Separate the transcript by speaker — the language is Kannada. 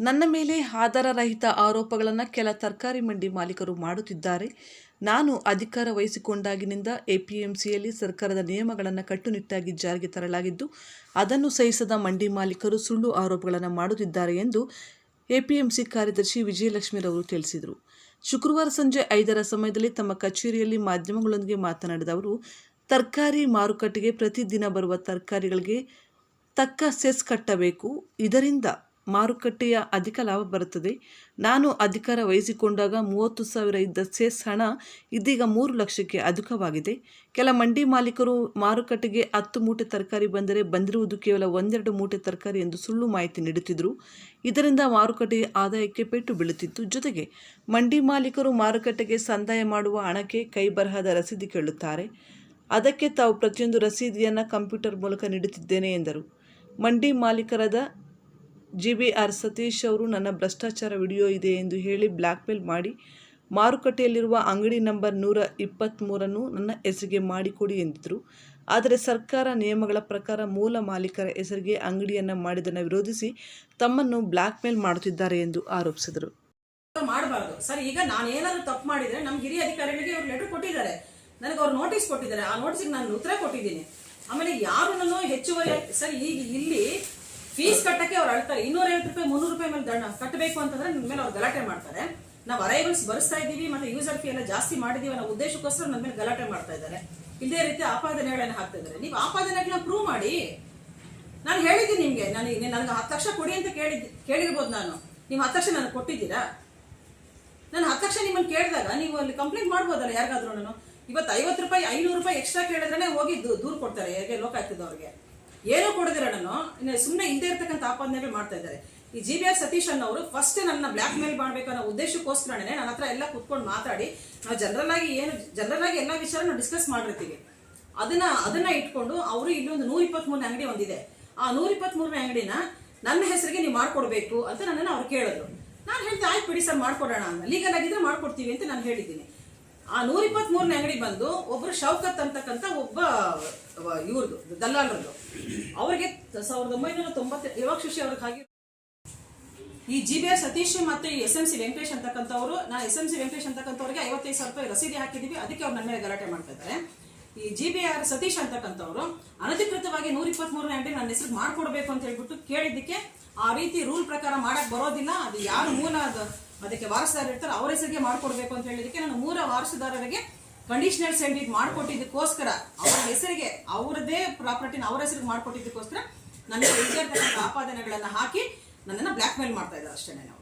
Speaker 1: ನನ್ನ ಮೇಲೆ ಆಧಾರರಹಿತ ಆರೋಪಗಳನ್ನು ಕೆಲ ತರಕಾರಿ ಮಂಡಿ ಮಾಲೀಕರು ಮಾಡುತ್ತಿದ್ದಾರೆ. ನಾನು ಅಧಿಕಾರ ವಹಿಸಿಕೊಂಡಾಗಿನಿಂದ ಎಪಿಎಂಸಿಯಲ್ಲಿ ಸರ್ಕಾರದ ನಿಯಮಗಳನ್ನು ಕಟ್ಟುನಿಟ್ಟಾಗಿ ಜಾರಿಗೆ ತರಲಾಗಿದ್ದು, ಅದನ್ನು ಸಹಿಸದ ಮಂಡಿ ಮಾಲೀಕರು ಸುಳ್ಳು ಆರೋಪಗಳನ್ನು ಮಾಡುತ್ತಿದ್ದಾರೆ ಎಂದು ಎಪಿಎಂಸಿ ಕಾರ್ಯದರ್ಶಿ ವಿಜಯಲಕ್ಷ್ಮಿರವರು ತಿಳಿಸಿದರು. ಶುಕ್ರವಾರ ಸಂಜೆ ಐದರ ಸಮಯದಲ್ಲಿ ತಮ್ಮ ಕಚೇರಿಯಲ್ಲಿ ಮಾಧ್ಯಮಗಳೊಂದಿಗೆ ಮಾತನಾಡಿದ ಅವರು, ತರಕಾರಿ ಮಾರುಕಟ್ಟೆಗೆ ಪ್ರತಿದಿನ ಬರುವ ತರಕಾರಿಗಳಿಗೆ ತಕ್ಕ ಸೆಸ್ ಕಟ್ಟಬೇಕು. ಇದರಿಂದ ಮಾರುಕಟ್ಟೆಯ ಅಧಿಕ ಲಾಭ ಬರುತ್ತದೆ. ನಾನು ಅಧಿಕಾರ ವಹಿಸಿಕೊಂಡಾಗ ಮೂವತ್ತು ಸಾವಿರ ಇದ್ದ ಸೇಸ್ ಹಣ ಇದೀಗ ಮೂರು ಲಕ್ಷಕ್ಕೆ ಅಧಿಕವಾಗಿದೆ. ಕೆಲ ಮಂಡಿ ಮಾಲೀಕರು ಮಾರುಕಟ್ಟೆಗೆ ಹತ್ತು ಮೂಟೆ ತರಕಾರಿ ಬಂದರೆ ಬಂದಿರುವುದು ಕೇವಲ ಒಂದೆರಡು ಮೂಟೆ ತರಕಾರಿ ಎಂದು ಸುಳ್ಳು ಮಾಹಿತಿ ನೀಡುತ್ತಿದ್ದರು. ಇದರಿಂದ ಮಾರುಕಟ್ಟೆಯ ಆದಾಯಕ್ಕೆ ಪೆಟ್ಟು ಬೀಳುತ್ತಿತ್ತು. ಜೊತೆಗೆ ಮಂಡಿ ಮಾಲೀಕರು ಮಾರುಕಟ್ಟೆಗೆ ಸಂದಾಯ ಮಾಡುವ ಹಣಕ್ಕೆ ಕೈಬರಹದ ರಸೀದಿ ಕೇಳುತ್ತಾರೆ. ಅದಕ್ಕೆ ತಾವು ಪ್ರತಿಯೊಂದು ರಸೀದಿಯನ್ನು ಕಂಪ್ಯೂಟರ್ ಮೂಲಕ ನೀಡುತ್ತಿದ್ದೇನೆ ಎಂದರು. ಮಂಡಿ ಮಾಲೀಕರಾದ ಜಿ ಬಿ ಆರ್ ಸತೀಶ್ ಅವರು, ನನ್ನ ಭ್ರಷ್ಟಾಚಾರ ವಿಡಿಯೋ ಇದೆ ಎಂದು ಹೇಳಿ ಬ್ಲ್ಯಾಕ್ಮೇಲ್ ಮಾಡಿ, ಮಾರುಕಟ್ಟೆಯಲ್ಲಿರುವ ಅಂಗಡಿ ನಂಬರ್ ನೂರ ಇಪ್ಪತ್ತ್ಮೂರನ್ನು ನನ್ನ ಹೆಸರಿಗೆ ಮಾಡಿಕೊಡಿ ಎಂದಿದ್ದರು ಆದರೆ ಸರ್ಕಾರ ನಿಯಮಗಳ ಪ್ರಕಾರ ಮೂಲ ಮಾಲೀಕರ ಹೆಸರಿಗೆ ಅಂಗಡಿಯನ್ನು ಮಾಡಿದ್ದನ್ನು ವಿರೋಧಿಸಿ ತಮ್ಮನ್ನು ಬ್ಲ್ಯಾಕ್ಮೇಲ್ ಮಾಡುತ್ತಿದ್ದಾರೆ ಎಂದು ಆರೋಪಿಸಿದರು.
Speaker 2: ಮಾಡಬಾರ್ದು. ಸರ್, ಈಗ ನಾನು ಏನಾದರೂ ತಪ್ಪು ಮಾಡಿದ್ರೆ ನಮ್ಮ ಹಿರಿಯ ಅಧಿಕಾರಿಗಳಿಗೆ ಅವ್ರು ಲೆಟರ್ ಕೊಟ್ಟಿದ್ದಾರೆ. ನನಗೆ ಅವ್ರು ನೋಟಿಸ್ ಕೊಟ್ಟಿದ್ದಾರೆ. ಆ ನೋಟಿಸ್ಗೆ ನಾನು ಉತ್ತರ ಕೊಟ್ಟಿದ್ದೀನಿ. ಆಮೇಲೆ ಯಾರನ್ನು ಹೆಚ್ಚುವರಿ ಸರ್, ಈಗ ಇಲ್ಲಿ ಫೀಸ್ ಕಟ್ಟಕ್ಕೆ ಅವ್ರು ಅಳ್ತಾರೆ. ಇನ್ನೂರೈವತ್ತು ರೂಪಾಯಿ, ಮುನ್ನೂರು ರೂಪಾಯಿ ಮೇಲೆ ದಂಡ ಕಟ್ಟಬೇಕು ಅಂತಂದ್ರೆ ನಿಮ್ಮ ಮೇಲೆ ಅವ್ರು ಗಲಾಟೆ ಮಾಡ್ತಾರೆ. ನಾವು ಅರೈವಲ್ಸ್ ಬರೆಸ್ತಾ ಇದ್ದೀವಿ, ಮತ್ತೆ ಯೂಸರ್ ಫೀ ಎಲ್ಲ ಜಾಸ್ತಿ ಮಾಡಿದೀವಿ ಅನ್ನೋ ಉದ್ದೇಶಕ್ಕೋಸ್ಕರ ನನ್ನ ಮೇಲೆ ಗಲಾಟೆ ಮಾಡ್ತಾ ಇದ್ದಾರೆ. ಇದೇ ರೀತಿ ಆಪಾದನೆಗಳನ್ನ ಹಾಕ್ತಾ ಇದ್ದಾರೆ. ನೀವು ಆಪಾದನೆಗಳನ್ನ ಪ್ರೂವ್ ಮಾಡಿ. ನಾನು ಹೇಳಿದ್ದೀನಿ ನಿಮಗೆ ನನಗೆ ನನಗೆ ಹತ್ತು ಲಕ್ಷ ಕೊಡಿ ಅಂತ ಕೇಳಿ ಕೇಳಿರ್ಬೋದು ನಾನು. ನೀವು ಹತ್ತು ಲಕ್ಷ ನನಗೆ ಕೊಟ್ಟಿದ್ದೀರಾ? ನಾನು ಹತ್ತು ಲಕ್ಷ ನಿಮ್ಮನ್ನು ಕೇಳಿದಾಗ ನೀವು ಅಲ್ಲಿ ಕಂಪ್ಲೇಂಟ್ ಮಾಡ್ಬೋದಲ್ಲ ಯಾರಿಗಾದ್ರೂ ನಾನು ಇವತ್ತು ಐವತ್ತು ರೂಪಾಯಿ, ಐನೂರು ರೂಪಾಯಿ ಎಕ್ಸ್ಟ್ರಾ ಕೇಳಿದ್ರೆ ಹೋಗಿ ದೂರು ಕೊಡ್ತಾರೆ, ಹೇಗೆ ಲೋಕಾಯುಕ್ತದವ್ರಿಗೆ ಏನೂ ಕೊಡದಿರ ನಾನು ಸುಮ್ಮನೆ ಹಿಂದೆ ಇರ್ತಕ್ಕಂಥ ಆಪಾದನೆಗಳು ಮಾಡ್ತಾ ಇದ್ದಾರೆ. ಈ ಜಿ ಬಿ ಆರ್ ಸತೀಶ್ ಅನ್ನೋರು ಫಸ್ಟ್ ನನ್ನ ಬ್ಲ್ಯಾಕ್ ಮೇಲ್ ಮಾಡ್ಬೇಕು ಅನ್ನೋ ಉದ್ದೇಶಕ್ಕೋಸ್ಕರನೇ ನನ್ನ ಹತ್ರ ಎಲ್ಲ ಕುತ್ಕೊಂಡು ಮಾತಾಡಿ, ನಾವು ಜನರಲ್ ಆಗಿ ಏನು ಜನರಲ್ ಆಗಿ ಎಲ್ಲ ವಿಚಾರ ಡಿಸ್ಕಸ್ ಮಾಡಿರ್ತೀವಿ. ಅದನ್ನ ಅದನ್ನ ಇಟ್ಕೊಂಡು ಅವರು ಇಲ್ಲಿ ಒಂದು ನೂರ ಇಪ್ಪತ್ಮೂರನೇ ಅಂಗಡಿ ಒಂದಿದೆ. ಆ ನೂರ ಇಪ್ಪತ್ಮೂರನೇ ಅಂಗಡಿನ ನನ್ನ ಹೆಸರಿಗೆ ನೀವು ಮಾಡ್ಕೊಡ್ಬೇಕು ಅಂತ ನನ್ನನ್ನು ಅವ್ರು ಕೇಳಿದ್ರು. ನಾನು ಹೇಳ್ತೀನಿ ಆಯ್ತು ಬಿಡಿ ಸರ್, ಮಾಡ್ಕೊಡೋಣ ಲೀಗಲ್ ಆಗಿದ್ರೆ ಮಾಡ್ಕೊಡ್ತೀವಿ ಅಂತ ನಾನು ಹೇಳಿದ್ದೀನಿ. ಆ ನೂರ ಇಪ್ಪತ್ಮೂರನೇ ಅಂಗಡಿ ಬಂದು ಒಬ್ರು ಶೌಕತ್ ಅಂತಕ್ಕಂಥ ಒಬ್ಬ ಇವ್ರದ್ದು ದಲ್ಲಾಳರದ್ದು. ಅವ್ರಿಗೆ ಸಾವಿರದ ಒಂಬೈನೂರ ತೊಂಬತ್ತ, ಇವಾಗ ಶಶಿ ಅವ್ರಿಗೆ ಹಾಗೆ ಈ ಜಿ ಬಿ ಆರ್ ಸತೀಶ್ ಮತ್ತೆ ಎಸ್ ಎಂ ಸಿ ವೆಂಕಟೇಶ್ ಅಂತಕ್ಕಂಥವ್ರು, ನಾ ಎಸ್ ಎಂ ಸಿ ವೆಂಕಟೇಶ್ ಅಂತಕ್ಕಂಥವ್ರಿಗೆ ಐವತ್ತೈದು ಸಾವಿರ ರೂಪಾಯಿ ರಸೀದಿ ಹಾಕಿದೀವಿ, ಅದಕ್ಕೆ ಅವ್ರು ನನ್ನ ಮೇಲೆ ಗಲಾಟೆ ಮಾಡ್ತಾ ಇದ್ದಾರೆ ಈ ಜಿ ಬಿ ಆರ್ ಸತೀಶ್ ಅಂತಕ್ಕಂಥವ್ರು ಅನಧಿಕೃತವಾಗಿ ನೂರ ಇಪ್ಪತ್ಮೂರನೇ ಅಂಗಡಿ ನನ್ನ ಹೆಸರು ಮಾಡ್ಕೊಡ್ಬೇಕು ಅಂತ ಹೇಳ್ಬಿಟ್ಟು ಕೇಳಿದ್ದಕ್ಕೆ ಆ ರೀತಿ ರೂಲ್ ಪ್ರಕಾರ ಮಾಡಕ್ ಬರೋದಿಲ್ಲ. ಅದು ಯಾರು ಮೂಲ ಅದು ಅದಕ್ಕೆ ವಾರಸದಾರ ಇರ್ತಾರೆ, ಅವ್ರ ಹೆಸರಿಗೆ ಮಾಡ್ಕೊಡ್ಬೇಕು ಅಂತ ಹೇಳಿದಕ್ಕೆ ನಾನು ಮೂಲ ವಾರಸುದಾರರಿಗೆ ಕಂಡೀಷನಲ್ ಸೆಂಡಿಟ್ ಮಾಡ್ಕೊಟ್ಟಿದ್ದಕ್ಕೋಸ್ಕರ, ಅವರ ಹೆಸರಿಗೆ ಅವರದೇ ಪ್ರಾಪರ್ಟಿನ ಅವರ ಹೆಸರಿಗೆ ಮಾಡ್ಕೊಟ್ಟಿದ್ದಕ್ಕೋಸ್ಕರ ನನ್ನ ಇರ್ತಕ್ಕಂಥ ಆಪಾದನೆಗಳನ್ನ ಹಾಕಿ ನನ್ನನ್ನು ಬ್ಲ್ಯಾಕ್ ಮೇಲ್ ಮಾಡ್ತಾ ಇದ್ದಾರೆ ಅಷ್ಟೇ ನಾವು.